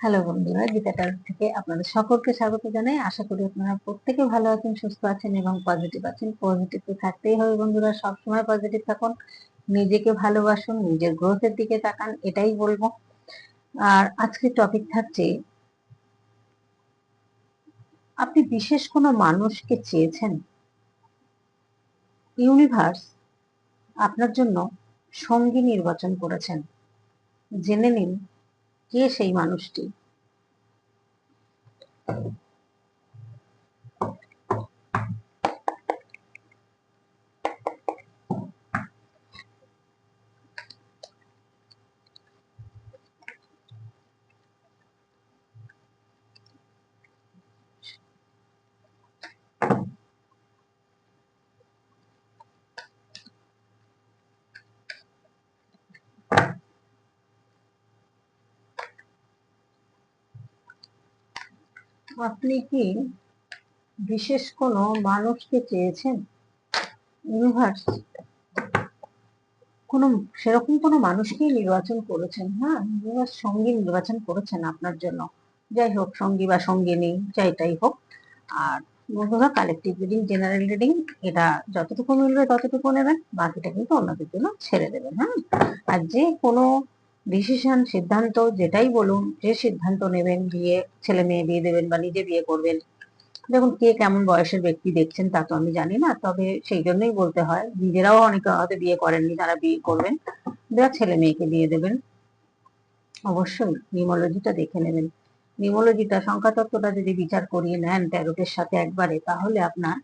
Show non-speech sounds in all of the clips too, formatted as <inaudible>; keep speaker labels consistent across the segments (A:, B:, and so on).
A: Hello বন্ধুরা গীতাটার থেকে আপনাদের সকলকে স্বাগত জানাই। আশা করি আপনারা প্রত্যেকে ভালো আছেন, সুস্থ আছেন এবং পজিটিভ আছেন। পজিটিভ তো থাকতেই হবে বন্ধুরা, সবসময় পজিটিভ থাকুন। নিজেকে ভালোবাসুন, নিজের গ্রোথের দিকে তাকান, এটাই বলব। আর আজকে টপিক থাকছে, আপনি বিশেষ কোনো মানুষকে চেয়েছেন? ইউনিভার্স আপনার জন্য সঙ্গী নির্বাচন করেছেন। জেনে নিন কে সেই মানুষটি। আপনি কি বিশেষ কোনো মানুষকে চেয়েছেন? ইউনিভার্স কোনো, সেরকম কোনো মানুষকেই নির্বাচন করেছেন হ্যাঁ? ইউনিভার্স সঙ্গী নির্বাচন করেছেন আপনার জন্য। যাই হোক, সঙ্গী বা সঙ্গী সঙ্গিনী যাইটাই হোক। আর বন্ধুরা কালেকটিভ রিডিং জেনারেল রিডিং এটা যতটুকু মিলবে ততটুকু নেবেন, বাকিটা কিন্তু অন্যদের জন্য ছেড়ে দেবেন হ্যাঁ? আর যে কোনো ডিসিশন সিদ্ধান্ত, যেটাই বলুন, যে সিদ্ধান্ত নেবেন, বিয়ে, ছেলে মেয়ে বিয়ে দেবেন বা নিজে বিয়ে করবেন। দেখুন, কে কেমন বয়সের ব্যক্তি দেখছেন তা তো আমি জানি না, তবে সেই জন্যই বলতে হয়, নিজেরাও অনেকে হয়তো বিয়ে করেননি, তারা বিয়ে করবেন দেওয়া ছেলে মেয়েকে বিয়ে দেবেন। অবশ্যই নিউমোলজিটা দেখে নেবেন। নিউমোলজিটা, সংখ্যাতত্ত্বটা যদি বিচার করিয়ে নেন ট্যারোটের সাথে একবারে, তাহলে আপনার,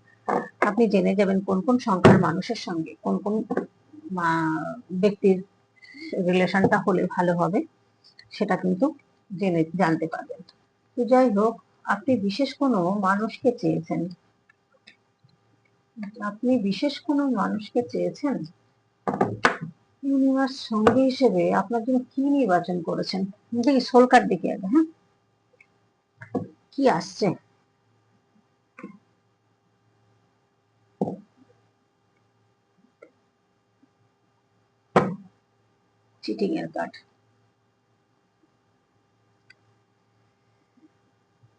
A: আপনি জেনে যাবেন কোন কোন সংখ্যার মানুষের সঙ্গে, কোন কোন ব্যক্তির রিলেশনটা হলে ভালো হবে, সেটা কিন্তু জেনে জানতে পারবেন। তো যাই হোক, আপনি বিশেষ কোনো মানুষকে চেয়েছেন? আপনি বিশেষ কোনো মানুষকে চেয়েছেন? ইউনিভার্স সঙ্গী হিসেবে আপনার জন্য কি নির্বাচন করেছেন? দেখি সোলকার দিকে আগে হ্যাঁ? কি আসছে? চিটিং এর কার্ড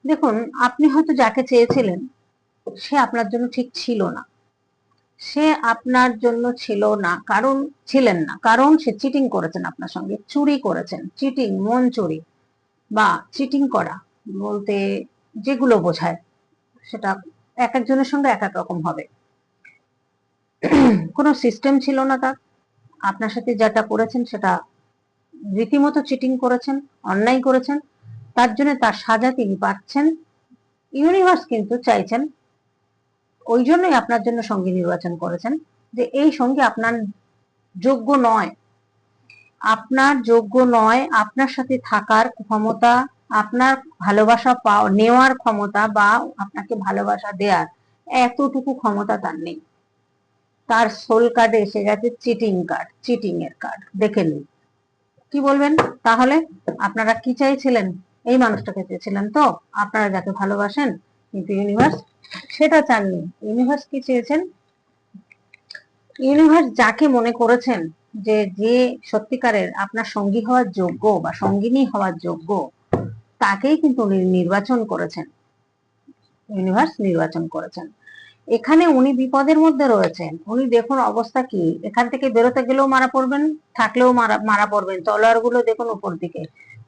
A: দেখুন, আপনি হয়তো যাকে চেয়েছিলেন, সে আপনার জন্য ঠিক ছিল না। সে আপনার জন্য ছিল না, কারণ ছিলেন না। কারণ সে চিটিং করেছেন আপনার সঙ্গে, চুরি করেছেন চিটিং মন চুরি বা চিটিং করা বলতে যেগুলো বোঝায়, সেটা এক একজনের সঙ্গে এক এক রকম হবে। <clears throat> কোনো সিস্টেম ছিল না তার। আপনার সাথে যেটা করেছেন সেটা রীতিমতো চিটিং করেছেন, অন্যায় করেছেন, তার জন্য তার সাজা তিনি পাচ্ছেন। ইউনিভার্স কিন্তু চাইছেন ওই জন্যই আপনার জন্য সঙ্গী নির্বাচন করেছেন যে এই সঙ্গী আপনার যোগ্য নয়। আপনার যোগ্য নয়, আপনার সাথে থাকার ক্ষমতা, আপনার ভালোবাসা পাওয়া, নেওয়ার ক্ষমতা বা আপনাকে ভালোবাসা দেওয়ার এতটুকু ক্ষমতা তার নেই। তার সোল কার্ডে এসে গেছে চিটিং কার্ড চিটিং এর কার্ড দেখে নিন। কি বলবেন? তাহলে আপনারা কি চাইছিলেন? এই মানুষটাকে চেয়েছিলেন তো? আপনারা যাকে ভালোবাসেন, কিন্তু ইউনিভার্স সেটা চাননি। ইউনিভার্স কি চেয়েছেন? ইউনিভার্স যাকে মনে করেছেন যে যে সত্যিকারের আপনার সঙ্গী হওয়ার যোগ্য বা সঙ্গিনী হওয়ার যোগ্য, তাকেই কিন্তু নির্বাচন করেছেন। ইউনিভার্স নির্বাচন করেছেন। এখানে উনি বিপদের মধ্যে রয়েছেন। উনি দেখুন অবস্থা কি? এখান থেকে বেরোতে গেলেও মারা পড়বেন, থাকলেও মারা মারা পড়বেন। তলোয়ারগুলো দেখুন উপর দিকে।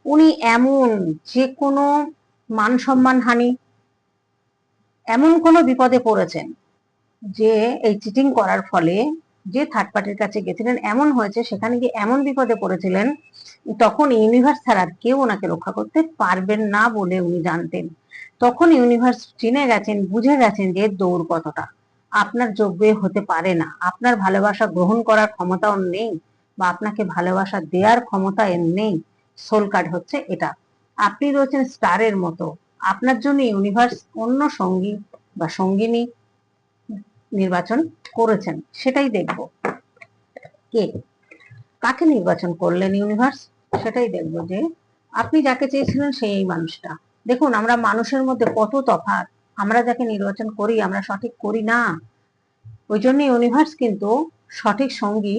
A: উনি এমন যে কোনো মান সম্মান হানি, এমন কোনো বিপদে পড়েছেন যে এই চিটিং করার ফলে যে থার্ড পার্টির কাছে গেছিলেন, এমন হয়েছে, সেখানে গিয়ে এমন বিপদে পড়েছিলেন, তখন ইউনিভার্স ছাড়া কেউ ওনাকে রক্ষা করতে পারবেন না বলে উনি জানতেন। তখন ইউনিভার্স চিনে গেছেন, বুঝে গেছেন যে দৌড় কতটা। আপনার যোগ্য হতে পারে না। আপনার ভালোবাসা গ্রহণ করার ক্ষমতা ক্ষমতাও নেই বা আপনাকে ভালোবাসা দেওয়ার ক্ষমতা এর নেই। সোল কার্ড হচ্ছে এটা। আপনি রয়েছেন স্টারের মতো। আপনার জন্য ইউনিভার্স অন্য সঙ্গী বা সঙ্গিনী নির্বাচন করেছেন। সেটাই দেখব। কে? কাকে নির্বাচন করলেন ইউনিভার্স সেটাই দেখব যে আপনি যাকে চেয়েছিলেন সেই মানুষটা। দেখুন, আমরা মানুষের মধ্যে কত তফাৎ। আমরা যাকে নির্বাচন করি, আমরা সঠিক করি না। ওই জন্য ইউনিভার্স কিন্তু সঠিক সঙ্গী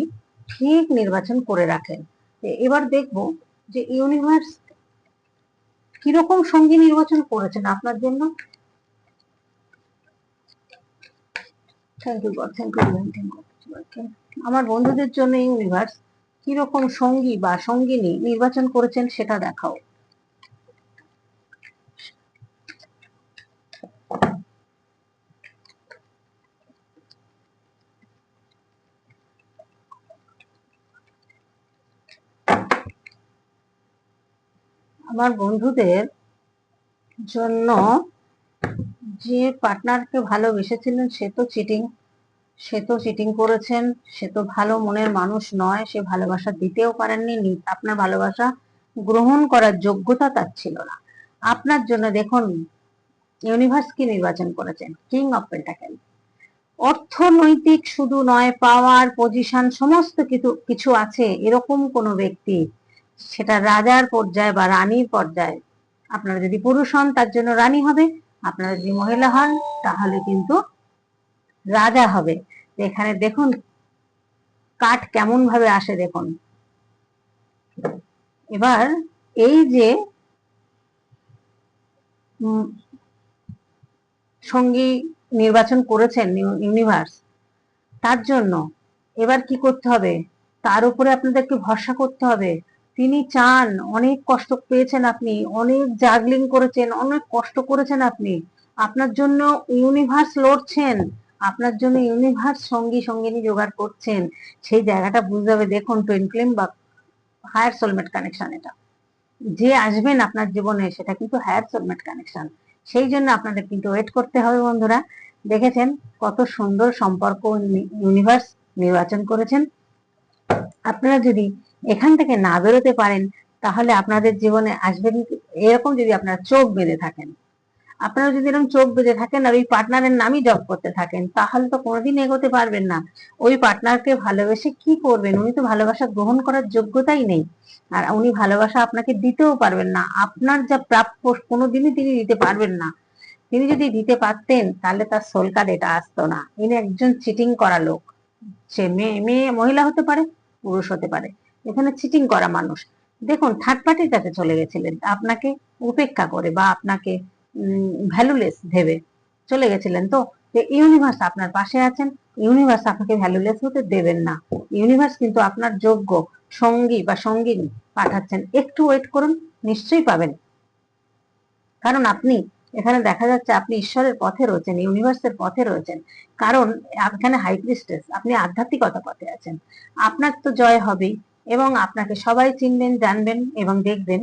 A: ঠিক নির্বাচন করে রাখেন এবার দেখব যে ইউনিভার্স কীরকম সঙ্গী নির্বাচন করেছেন আপনার জন্য? Thank you God thank you আমার বন্ধুদের জন্য ইউনিভার্স কীরকম সঙ্গী বা সঙ্গিনী নির্বাচন করেছেন সেটা দেখাও। আমার বন্ধুদের জন্য যে পার্টনারকে ভালোবেসেছিলেন, সে তো চিটিং সে তো চিটিং করেছেন, সে তো ভালো মনের মানুষ নয়, সে ভালোবাসা দিতেও পারেননি আপনার ভালোবাসা গ্রহণ করার যোগ্যতা তার ছিল না। আপনার জন্য দেখুন ইউনিভার্স কি নির্বাচন করেছেন? কিং অফ পেন্টাকেল অর্থনৈতিক শুধু নয় পাওয়ার পজিশন সমস্ত কিছু কিছু আছে, এরকম কোনো ব্যক্তি সেটা রাজার পর্যায়ে বা রানীর পর্যায়ে। আপনারা যদি পুরুষ হন, তার জন্য রানী হবে। আপনারা যদি মহিলা হন, তাহলে কিন্তু রাজা হবে। এখানে দেখুন, কাঠ কেমন ভাবে আসে দেখুন। এবার এই যে সঙ্গী নির্বাচন করেছেন ইউনিভার্স, তার জন্য এবার কি করতে হবে? তার উপরে আপনাদেরকে ভরসা করতে হবে। তিনি চান, অনেক কষ্ট পেয়েছেন আপনি, অনেক জাগলিং করেছেন, অনেক কষ্ট করেছেন আপনি। আপনার জন্য ইউনিভার্স লড়ছেন, আপনার জন্য ইউনিভার্স সঙ্গী সঙ্গিনী জোগাড় করছেন। সেই জায়গাটা বুঝতে হবে, দেখুন টুইনক্লিম বা হায়ার সোলমেট কানেকশন এটা। যে আসবেন আপনার জীবনে, সেটা কিন্তু হায়ার সোলমেট কানেকশন সেই জন্য আপনাদের কিন্তু ওয়েট করতে হবে বন্ধুরা। দেখেছেন, কত সুন্দর সম্পর্ক ইউনিভার্স নির্বাচন করেছেন। আপনারা যদি এখান থেকে না বেরোতে পারেন, তাহলে আপনাদের জীবনে আসবেন এরকম যদি আপনারা চোখ বেঁধে থাকেন। আপনারা যদি এরকম চোখ বেঁধে থাকেন আর ওই পার্টনারের নামই জব করতে থাকেন, তাহলে তো কোনোদিন এগোতে পারবেন না। ওই পার্টনারকে ভালোবেসে কি করবেন? উনি তো ভালোবাসা গ্রহণ করার যোগ্যতাই নেই। আর উনি ভালোবাসা আপনাকে দিতেও পারবেন না। আপনার যা প্রাপ্য, কোনোদিনই তিনি দিতে পারবেন না। তিনি যদি দিতে পারতেন, তাহলে তার সোল কার্ড এটা আসতো না। ইনি একজন চিটিং করা লোক। সে মেয়ে মেয়ে, মহিলা হতে পারে, পুরুষ হতে পারে। এখানে চিটিং করা মানুষ। দেখুন থার্ড পার্টির কাছে চলে গেছিলেন। আপনাকে উপেক্ষা করে বা আপনাকে ভ্যালুলেস ভেবে চলে গেছিলেন তো? যে ইউনিভার্স আপনার পাশে আছেন ইউনিভার্স আপনাকে ভ্যালুলেস হতে দেবেন না। ইউনিভার্স কিন্তু আপনার যোগ্য সঙ্গী বা সঙ্গিনী পাঠাচ্ছেন। একটু ওয়েট করুন, নিশ্চয়ই পাবেন। কারণ আপনি, এখানে দেখা যাচ্ছে আপনি ঈশ্বরের পথে রয়েছেন ইউনিভার্সের পথে রয়েছেন। কারণ, এখানে হাই প্রিস্টেস আপনি আধ্যাত্মিকতা পথে আছেন। আপনার তো জয় হবেই। এবং আপনাকে সবাই চিনবেন, জানবেন এবং দেখবেন।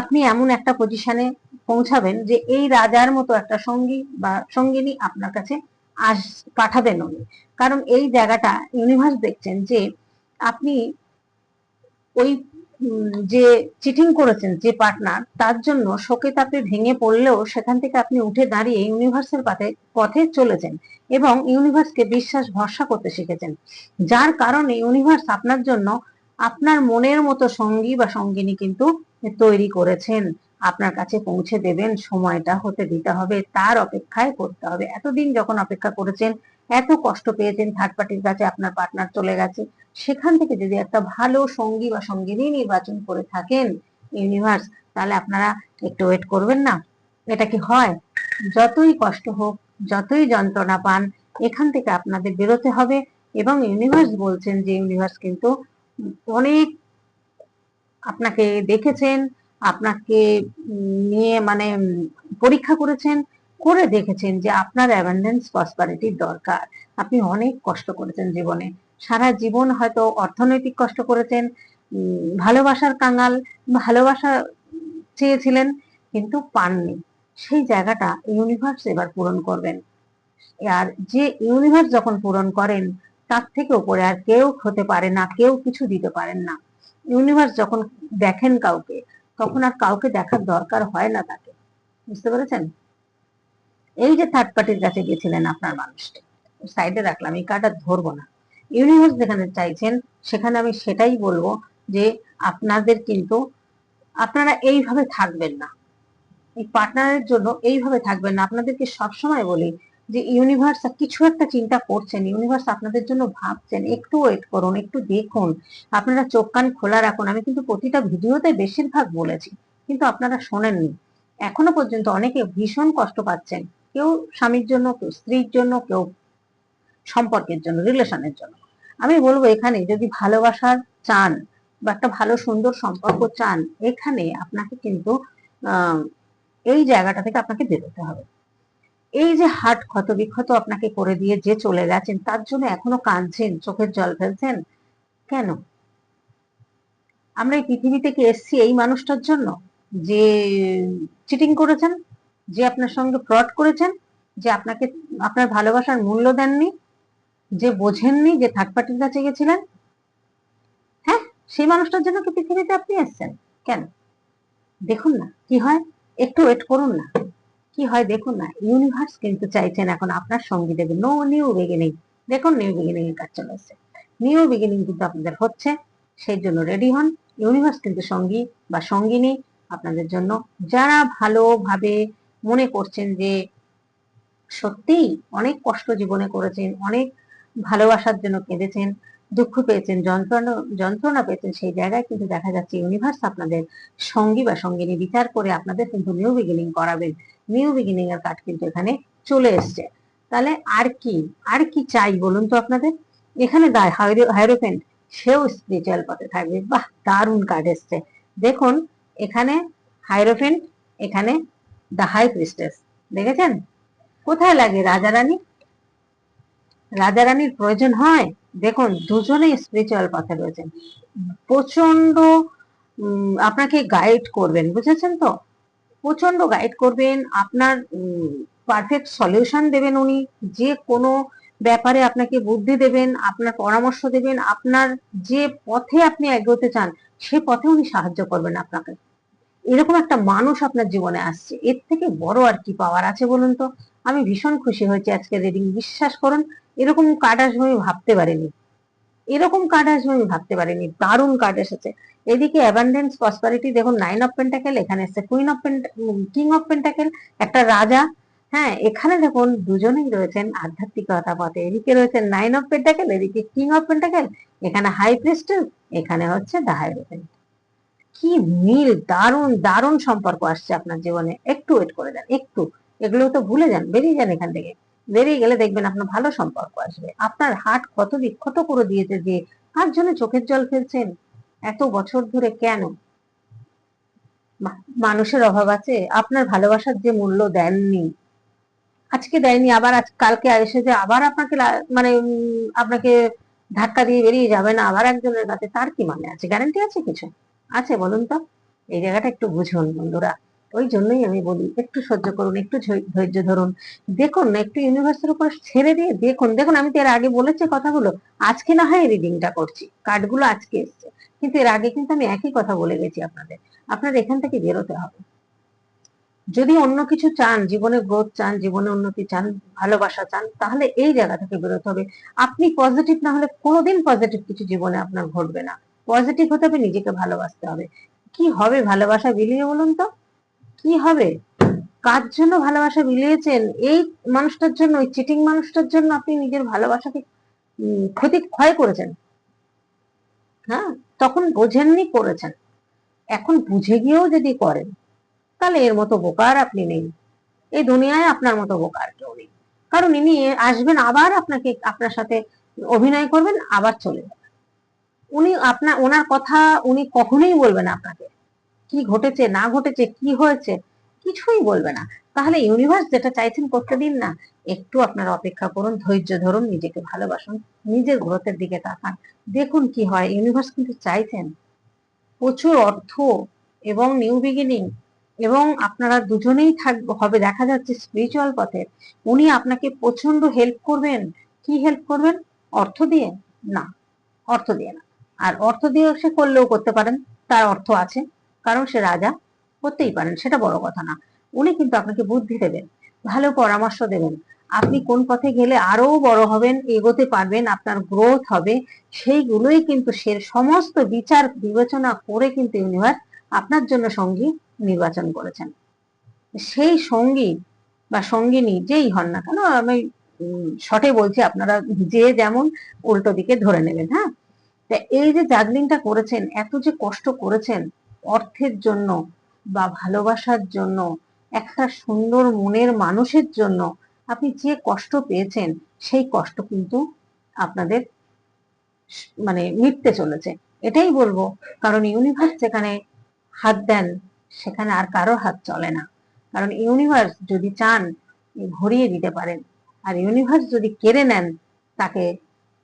A: আপনি এমন একটা পজিশনে পৌঁছাবেন যে এই রাজার মতো একটা সঙ্গী বা সঙ্গিনী আপনার কাছে আস, পাঠাবেন উনি। কারণ এই জায়গাটা ইউনিভার্স দেখছেন যে আপনি ওই যে চিটিং করেছেন, যে পার্টনার তার জন্য শোকে তাপে ভেঙে পড়লেও সেখান থেকে আপনি উঠে দাঁড়িয়ে ইউনিভার্সের পথে পথে চলেছেন এবং ইউনিভার্সকে বিশ্বাস ভরসা করতে শিখেছেন। যার কারণে ইউনিভার্স আপনার জন্য আপনার মনের মতো সঙ্গী বা সঙ্গিনী কিন্তু তৈরি করেছেন। আপনার কাছে পৌঁছে দেবেন, সময়টা হতে দিতে হবে, তার অপেক্ষায় করতে হবে। এতদিন যখন অপেক্ষা করেছেন, এত কষ্ট পেয়েছেন থার্ড পার্টির কাছে আপনার পার্টনার চলে গেছে, সেখান থেকে যদি একটা ভালো সঙ্গী বা সঙ্গিনী নির্বাচন করে থাকেন ইউনিভার্স তাহলে আপনারা একটু ওয়েট করবেন না? এটা কি হয়? যতই কষ্ট হোক, যতই যন্ত্রণা পান, এখান থেকে আপনাদের বেরোতে হবে এবং ইউনিভার্স বলছেন যে ইউনিভার্স কিন্তু অনেক আপনাকে দেখেছেন, আপনাকে নিয়ে মানে পরীক্ষা করেছেন, করে দেখেছেন যে আপনার অ্যাবান্ডেন্স প্রসপারিটির দরকার। আপনি অনেক কষ্ট করেছেন জীবনে। সারা জীবন হয়তো অর্থনৈতিক কষ্ট করেছেন ভালোবাসার কাঙাল, ভালোবাসা চেয়েছিলেন, কিন্তু পাননি। সেই জায়গাটা ইউনিভার্স এবার পূরণ করবেন। আর যে ইউনিভার্স যখন পূরণ করেন তার থেকে উপরে আর কেউ হতে পারে না, কেউ কিছু দিতে পারেন না। ইউনিভার্স যখন দেখেন কাউকে, তখন আর কাউকে দেখার দরকার হয় না তাকে। বুঝতে পেরেছেন? এই যে থার্ড পার্টির কাছে গেছিলেন আপনার মানুষটা সাইডে রাখলাম, এই কার্ডটা ধরবো না। ইউনিভার্স যেখানে চাইছেন, সেখানে আমি সেটাই বলব যে আপনাদের কিন্তু, আপনারা এইভাবে থাকবেন না। এই পার্টনারের জন্য এইভাবে থাকবেন না। আপনাদেরকে সবসময় বলি যে ইউনিভার্স কিছু একটা চিন্তা করছেন ইউনিভার্স আপনাদের জন্য ভাবছেন, একটু ওয়েট করুন, একটু দেখুন। আপনারা চোখ কান খোলা রাখুন। আমি কিন্তু প্রতিটা ভিডিওতে বেশিরভাগ বলেছি, কিন্তু আপনারা শোনেননি। এখনও পর্যন্ত অনেকে ভীষণ কষ্ট পাচ্ছেন, কেউ স্বামীর জন্য, কেউ স্ত্রীর জন্য, কেউ সম্পর্কের জন্য রিলেশনের জন্য। আমি বলব এখানে যদি ভালোবাসার চান বা একটা ভালো সুন্দর সম্পর্ক চান, এখানে আপনাকে কিন্তু এই জায়গাটা থেকে আপনাকে বেরোতে হবে। এই যে হাট ক্ষত বিক্ষত আপনাকে করে দিয়ে যে চলে গেছেন, তার জন্য এখনও কাঁদছেন, চোখের জল ফেলছেন? কেন? আমরা এই পৃথিবী থেকে এসছি এই মানুষটার জন্য? যে চিটিং করেছেন? যে আপনার সঙ্গে ফ্রড করেছেন? যে আপনাকে, আপনার ভালোবাসার মূল্য দেননি? যে বোঝেননি যে থার্ড পার্টির কাছে গেছিলেন? হ্যাঁ সেই মানুষটার জন্য কি পৃথিবীতে আপনি এসছেন। কেন? দেখুন না, কি হয়? একটু ওয়েট করুন না। কি হয় দেখুন না ইউনিভার্স কিন্তু চাইছেন এখন আপনার সঙ্গী দেবে। নো নিউ বিগিনিং দেখুন নিউ বিগিনিং এর কাজ চলে এসছে নিউ বিগিনিং কিন্তু আপনাদের হচ্ছে, সেই জন্য রেডি হন। ইউনিভার্স কিন্তু সঙ্গী বা সঙ্গিনী আপনাদের জন্য। যারা ভালোভাবে মনে করছেন যে সত্যিই অনেক কষ্ট জীবনে করেছেন, অনেক ভালোবাসার জন্য কেঁদেছেন, দুঃখ পেয়েছেন, যন্ত্রণা যন্ত্রণা পেয়েছেন, সেই জায়গায় কিন্তু দেখা যাচ্ছে ইউনিভার্স আপনাদের সঙ্গী বা সঙ্গিনী বিচার করে আপনাদের কিন্তু নিউ বিগিনিং করাবেন। নিউ বিগিনিং এর কার্ড কিন্তু এখানে চলে এসছে। তাহলে আর কি আর কি চাই বলুন তো আপনাদের? এখানে হাইরোফেন্ট, সেও স্পিরিচুয়াল পথে থাকবে। বাহ, দারুণ কার্ড এসছে। দেখুন, এখানে হাইরোফেন্ট, এখানে দ্য হাই প্রিস্টেস দেখেছেন? কোথায় লাগে রাজা রানী রাজা রানীর প্রয়োজন হয়? দেখুন, দুজনেই স্পিরিচুয়াল পথে রয়েছেন। প্রচণ্ড আপনাকে গাইড করবেন, বুঝেছেন তো? প্রচণ্ড গাইড করবেন, আপনার পারফেক্ট সলিউশন দেবেন উনি, যে কোনো ব্যাপারে আপনাকে বুদ্ধি দেবেন, আপনার পরামর্শ দেবেন, আপনার যে পথে আপনি এগোতে চান, সে পথে উনি সাহায্য করবেন আপনাকে। এরকম একটা মানুষ আপনার জীবনে আসছে, এর থেকে বড় আর কি পাওয়ার আছে বলুন তো? আমি ভীষণ খুশি হয়েছি আজকে রিডিং বিশ্বাস করুন, এরকম কার্ড আসবে আমি ভাবতে পারিনি। এরকম কার্ড আসবে আমি ভাবতে পারিনি, দারুণ কার্ড এসেছে। এদিকে অ্যাবান্ডেন্স প্রসপারিটি দেখুন নাইন অফ পেন্টাকেল এখানে এসছে queen of king of pentacle একটা রাজা। হ্যাঁ এখানে দেখুন, দুজনেই রয়েছেন আধ্যাত্মিকতা পথে। এদিকে রয়েছেন নাইন অফ পেন্টাকেল এদিকে কিং অফ পেন্টাকেল এখানে হাই প্রিস্টেল এখানে হচ্ছে দ্য হাইরোফেন্ট কি মিল, দারুণ দারুণ সম্পর্ক আসছে আপনার জীবনে। একটু ওয়েট করে দেন একটু। এগুলো তো ভুলে যান, বেরিয়ে যান এখান থেকে। বেরিয়ে গেলে দেখবেন আপনার ভালো সম্পর্ক আসবে। আপনার হাট কত বিক্ষত করে দিয়েছে যে, কার জন্য চোখের জল ফেলছেন? এত বছর ধরে কেন? মানুষের অভাব আছে, আপনার ভালোবাসার যে মূল্য দেননি। আজকে দেয়নি আবার আজ, কালকে এসে যে আবার আপনাকে মানে আপনাকে ধাক্কা দিয়ে বেরিয়ে যাবে না, আবার একজনের কাছে, তার কি মানে আছে? গ্যারান্টি আছে কিছু? আছে বলুন তো? এই জায়গাটা একটু বুঝুন বন্ধুরা। ওই জন্যই আমি বলি, একটু সহ্য করুন, একটু ধৈর্য ধরুন। দেখুন না, একটু ইউনিভার্সের উপর ছেড়ে দিয়ে দেখুন দেখুন আমি তো এর আগে বলেছি কথাগুলো, আজকে না হয় রিডিংটা করছি কার্ডগুলো আজকে এসছে। কিন্তু এর আগে কিন্তু আমি একই কথা বলে গেছি আপনাদের আপনার এখান থেকে বেরোতে হবে। যদি অন্য কিছু চান, জীবনে গ্রোথ চান, জীবনে উন্নতি চান, ভালোবাসা চান, তাহলে এই জায়গা থেকে বেরোতে হবে। আপনি পজিটিভ না হলে কোনোদিন পজিটিভ কিছু জীবনে আপনার ঘটবে না। পজিটিভ হতে হবে, নিজেকে ভালোবাসতে হবে। কি হবে ভালোবাসা, বিলিয়ে বলুন তো? কি হবে? কার জন্য ভালোবাসা বিলিয়েছেন? এই মানুষটার জন্য ওই চিটিং মানুষটার জন্য আপনি নিজের ভালোবাসাকে ক্ষতি, ক্ষয় করেছেন। হ্যাঁ? তখন বোঝেননি করেছেন। এখন বুঝে গিয়েও যদি করেন, তাহলে এর মতো বোকার আপনি নেই। এই দুনিয়ায় আপনার মতো বোকার কেউ নেই। কারণ ইনি আসবেন আবার আপনাকে, আপনার সাথে অভিনয় করবেন, আবার চলে যাবেন। উনি আপনার, ওনার কথা উনি কখনোই বলবেন আপনাকে। কি ঘটেছে, না ঘটেছে, কি হয়েছে, কিছুই বলবে না। তাহলে ইউনিভার্স যেটা চাইছেন করতে দিন না, একটু আপনারা অপেক্ষা করুন, ধৈর্য ধরুন, নিজেকে ভালোবাসুন, নিজের গ্রোথের দিকে তাকান। দেখুন কি হয় ইউনিভার্স কিন্তু চাইছেন প্রচুর অর্থ এবং নিউ বিগিনিং এবং আপনারা দুজনেই থাকবে হবে, দেখা যাচ্ছে স্পিরিচুয়াল পথে। উনি আপনাকে প্রচণ্ড হেল্প করবেন। কি হেল্প করবেন? অর্থ দিয়ে? না, অর্থ দিয়ে না। আর অর্থ দিয়ে সে করলেও করতে পারেন, তার অর্থ আছে। কারণ সে রাজা করতেই পারেন, সেটা বড় কথা না। উনি কিন্তু আপনাকে বুদ্ধি দেবেন, ভালো পরামর্শ দেবেন। আপনি কোন পথে গেলে আরও বড় হবেন, এগোতে পারবেন, আপনার গ্রোথ হবে, সেইগুলোই কিন্তু সে সমস্ত বিচার বিবেচনা করে কিন্তু ইউনিভার্স আপনার জন্য সঙ্গী নির্বাচন করেছেন। সেই সঙ্গী বা সঙ্গিনী যেই হন না কেন, আমি শটে বলছি আপনারা যে যেমন উল্টো দিকে ধরে নেবেন হ্যাঁ? এই যে জাগলিংটা করেছেন, এত যে কষ্ট করেছেন অর্থের জন্য বা ভালোবাসার জন্য, একটা সুন্দর মনের মানুষের জন্য আপনি যে কষ্ট পেয়েছেন, সেই কষ্ট কিন্তু আপনাদের মানে মিটতে চলেছে। এটাই বলব, কারণ ইউনিভার্স যেখানে হাত দেন, সেখানে আর কারও হাত চলে না। কারণ ইউনিভার্স যদি চান ভরিয়ে দিতে পারেন। আর ইউনিভার্স যদি কেড়ে নেন, তাকে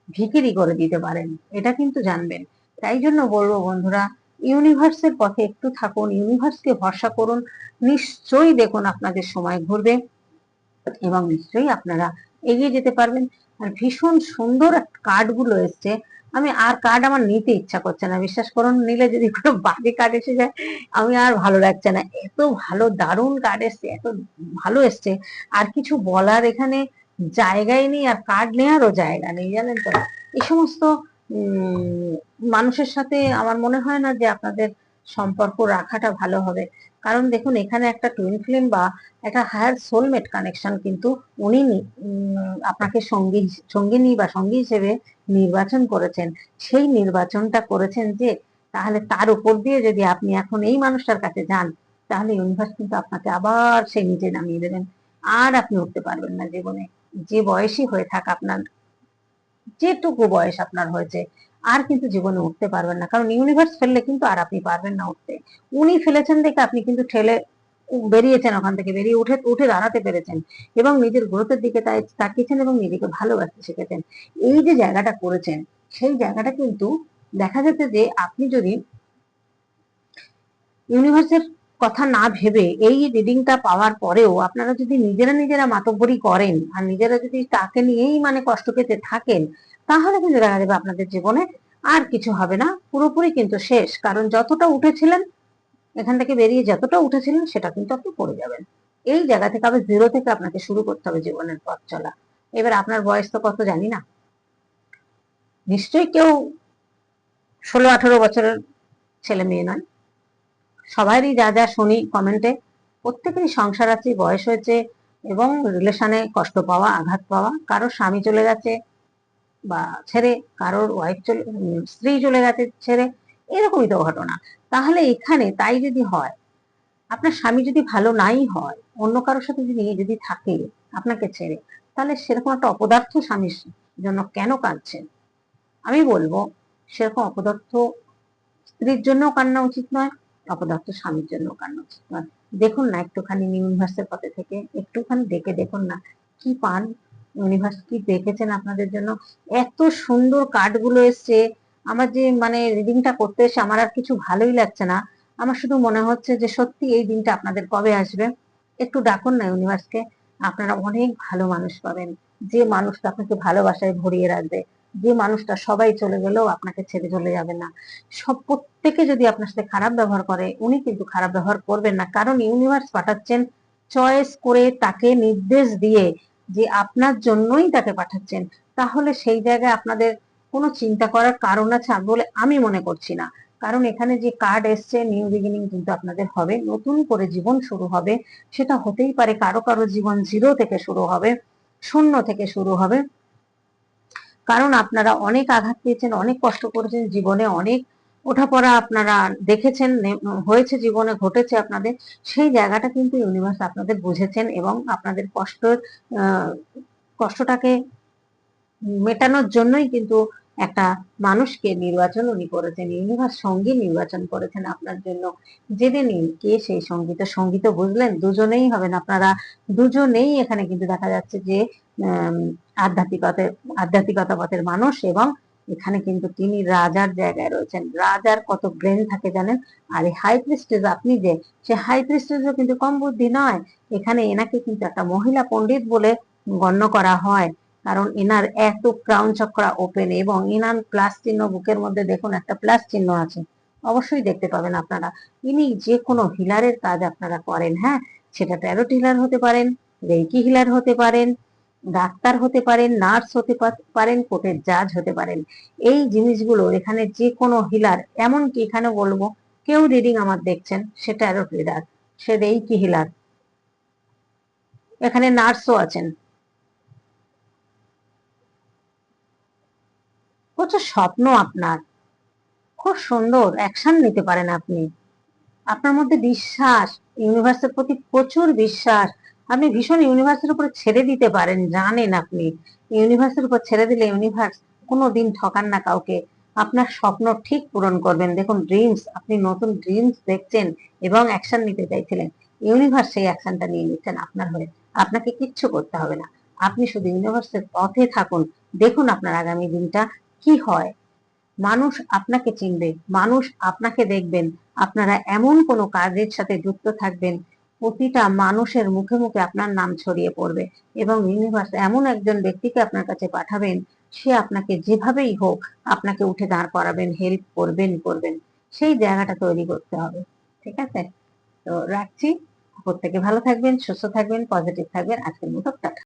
A: ভিকিরি করে দিতে পারেন। এটা কিন্তু জানবেন। তাই জন্য বলব বন্ধুরা ইউনিভার্সের পথে একটু থাকুন ইউনিভার্সকে ভরসা করুন, নিশ্চয়ই দেখুন আপনাদের সময় ঘুরবে এবং নিশ্চয়ই আপনারা এগিয়ে যেতে পারবেন। আর ভীষণ সুন্দর কার্ডগুলো এসছে। আমি আর কার্ড আমার নিতে ইচ্ছা করছে না, বিশ্বাস করুন, নিলে যদি কোনো বাজে কার্ড এসে যায়, আমি আর ভালো লাগছে না। এত ভালো দারুণ কার্ড এসছে, এত ভালো এসছে। আর কিছু বলার এখানে জায়গায় নেই, আর কার্ড নেওয়ারও জায়গা নেই, জানেন তো? এই সমস্ত মানুষের সাথে আমার মনে হয় না যে আপনাদের সম্পর্ক রাখাটা ভালো হবে। কারণ দেখুন, এখানে একটা টুইন ফ্লেম বা একটা হায়ার সোলমেট কানেকশন কিন্তু উনি আপনাকে সঙ্গী সঙ্গিনী বা সঙ্গী হিসেবে নির্বাচন করেছেন। সেই নির্বাচনটা করেছেন যে, তাহলে তার উপর দিয়ে যদি আপনি এখন এই মানুষটার কাছে যান, তাহলে ইউনিভার্স কিন্তু আপনাকে আবার সে নিচে নামিয়ে দেবেন। আর আপনি উঠতে পারবেন না জীবনে। যে বয়সী হয়ে থাক আপনার যেটুকু বয়স আপনার হয়েছে, আর কিন্তু জীবনে উঠতে পারবেন না। কারণ ইউনিভার্স ফেললে কিন্তু আর আপনি পারবেন না উঠতে। উনি ফেলেছেন দেখে আপনি কিন্তু ঠেলে বেরিয়েছেন ওখান থেকে, বেরিয়ে উঠে উঠে দাঁড়াতে পেরেছেন এবং নিজের গ্রোথের দিকে তাই তাকিয়েছেন এবং নিজেকে ভালোবাসতে শিখেছেন। এই যে জায়গাটা করেছেন, সেই জায়গাটা কিন্তু দেখা যেতে যে আপনি যদি ইউনিভার্সের কথা না ভেবে এই রিডিংটা পাওয়ার পরেও আপনারা যদি নিজেরা নিজেরা মাতব্বরি করেন আর নিজেরা যদি তাকে নিয়েই মানে কষ্ট পেতে থাকেন, তাহলে কিন্তু দেখা যাবে আপনাদের জীবনে আর কিছু হবে না। পুরোপুরি কিন্তু শেষ। কারণ যতটা উঠেছিলেন, এখান থেকে বেরিয়ে যতটা উঠেছিলেন, সেটা কিন্তু আপনি পড়ে যাবেন। এই জায়গা থেকে আবার জিরো থেকে আপনাকে শুরু করতে হবে জীবনের পথ চলা। এবার আপনার বয়স তো কত জানি না? নিশ্চয়ই কেউ ষোলো আঠারো বছরের ছেলে মেয়ে নয়। সবারই যা যা শুনি কমেন্টে প্রত্যেকেরই সংসার আছে বয়স হয়েছে এবং রিলেশনে কষ্ট পাওয়া, আঘাত পাওয়া, কারোর স্বামী চলে গেছে বা ছেড়ে, কারোর ওয়াইফ চলে স্ত্রী চলে গেছে ছেড়ে, এরকমই তো ঘটনা। তাহলে এখানে তাই যদি হয়, আপনার স্বামী যদি ভালো নাই হয়, অন্য কারোর সাথে যদি যদি থাকে আপনাকে ছেড়ে, তাহলে সেরকম একটা অপদার্থ স্বামীর জন্য কেন কাঁদছেন? আমি বলব, সেরকম অপদার্থ স্ত্রীর জন্য কান্না উচিত নয় অপদার্থ স্বামীর জন্য কান্না। দেখুন না একটুখানি ইউনিভার্সের পথে থেকে, একটুখানি দেখে দেখুন না কি পান। ইউনিভার্স কি দেখেছেন আপনাদের জন্য? এত সুন্দর কার্ডগুলো এসছে। আমার যে মানে রিডিংটা করতে এসে আমার আর কিছু ভালোই লাগছে না। আমার শুধু মনে হচ্ছে যে সত্যি এই দিনটা আপনাদের কবে আসবে? একটু ডাকুন না ইউনিভার্সকে আপনারা অনেক ভালো মানুষ পাবেন। যে মানুষটা আপনাকে ভালোবাসায় ভরিয়ে রাখবে। যে মানুষটা সবাই চলে গেলেও আপনাকে ছেড়ে চলে যাবে না। সব প্রত্যেকে যদি আপনার সাথে খারাপ ব্যবহার করে, উনি কিন্তু খারাপ ব্যবহার করবেন না। কারণ ইউনিভার্স পাঠাচ্ছেন চয়েস করে তাকে নির্দেশ দিয়ে যে আপনার জন্যই তাকে পাঠাচ্ছেন। তাহলে সেই জায়গায় আপনাদের কোনো চিন্তা করার কারণ আছে বলে আমি মনে করছি না। কারণ এখানে যে কার্ড এসছে নিউ বিগিনিং কিন্তু আপনাদের হবে। নতুন করে জীবন শুরু হবে। সেটা হতেই পারে কারও কারও জীবন জিরো থেকে শুরু হবে, শূন্য থেকে শুরু হবে। কারণ আপনারা অনেক আঘাত পেয়েছেন, অনেক কষ্ট করেছেন, জীবনে অনেক ওঠাপড়া আপনারা দেখেছেন হয়েছে জীবনে, ঘটেছে আপনাদের। সেই জায়গাটা কিন্তু ইউনিভার্স আপনাদের বুঝেছেন এবং আপনাদের কষ্ট কষ্টটাকে মেটানোর জন্যই কিন্তু একটা মানুষকে নির্বাচন উনি করেছেন, ইউনিভার্স সঙ্গী নির্বাচন করেছেন আপনার জন্য। জেনে নিন কে সেই সংগীত সংগীত বুঝলেন, দুজনেই হবেন। আপনারা দুজনেই এখানে কিন্তু দেখা যাচ্ছে যে আধ্যাত্মিকতা আধ্যাত্মিকতা পথের মানুষ এবং এখানে কিন্তু তিনি রাজার জায়গায় রয়েছেন। রাজার কত ব্রেন থাকে জানেন? আর এই হাই প্রিস্টেজ আপনি যে, সে হাই প্রিস্টেজও কিন্তু কম বুদ্ধি নয়। এখানে এনাকে কিন্তু একটা মহিলা পণ্ডিত বলে গণ্য করা হয়। কারণ এনার এত ক্রাউন চক্রা ওপেন এবং এনার প্লাস চিহ্ন বুকের মধ্যে দেখুন একটা প্লাস চিহ্ন আছে। অবশ্যই দেখতে পাবেন আপনারা। ইনি যে কোনো হিলারের কাজ আপনারা করেন হ্যাঁ? সেটা ট্যারোট হিলার হতে পারেন রেকি হিলার হতে পারেন, ডাক্তার হতে পারেন নার্স হতে পারেন, কোর্টের জাজ হতে পারেন। এই জিনিসগুলো এখানে যে কোনো হিলার এমনকি এখানে বলব, কেউ রিডিং আমার দেখছেন, সে ট্যারোট রিডার সে রেইকি হিলার এখানে নার্সও আছেন। প্রচুর স্বপ্ন আপনার। খুব সুন্দর অ্যাকশন নিতে পারেন আপনি। আপনার মধ্যে বিশ্বাস ইউনিভার্সের প্রতি প্রচুর বিশ্বাস। আপনি ভীষণ ইউনিভার্সের উপর ছেড়ে দিতে পারেন, জানেন আপনি। ইউনিভার্সের উপর ছেড়ে দিলে ইউনিভার্স কোনো দিন ঠকান না কাউকে। আপনার স্বপ্ন ঠিক পূরণ করবেন। দেখুন ড্রিমস আপনি নতুন ড্রিমস দেখছেন এবং অ্যাকশন নিতে চাইছিলেন। ইউনিভার্স সেই অ্যাকশনটা নিয়ে নিচ্ছেন আপনার হয়ে। আপনাকে কিচ্ছু করতে হবে না। আপনি শুধু ইউনিভার্সের পথে থাকুন। দেখুন আপনার আগামী দিনটা কি হয়? মানুষ আপনাকে চিনবে, মানুষ আপনাকে দেখবেন, আপনারা এমন কোনো কাজের সাথে যুক্ত থাকবেন, প্রতিটা মানুষের মুখে মুখে আপনার নাম ছড়িয়ে পড়বে এবং ইউনিভার্স এমন একজন ব্যক্তিকে আপনার কাছে পাঠাবেন, সে আপনাকে যেভাবেই হোক আপনাকে উঠে দাঁড় করাবেন হেল্প করবেন করবেন, সেই জায়গাটা তৈরি করতে হবে, ঠিক আছে? তো রাখছি, প্রত্যেকে ভালো থাকবেন, সুস্থ থাকবেন পজিটিভ থাকবেন, আজকের মতো টাটা।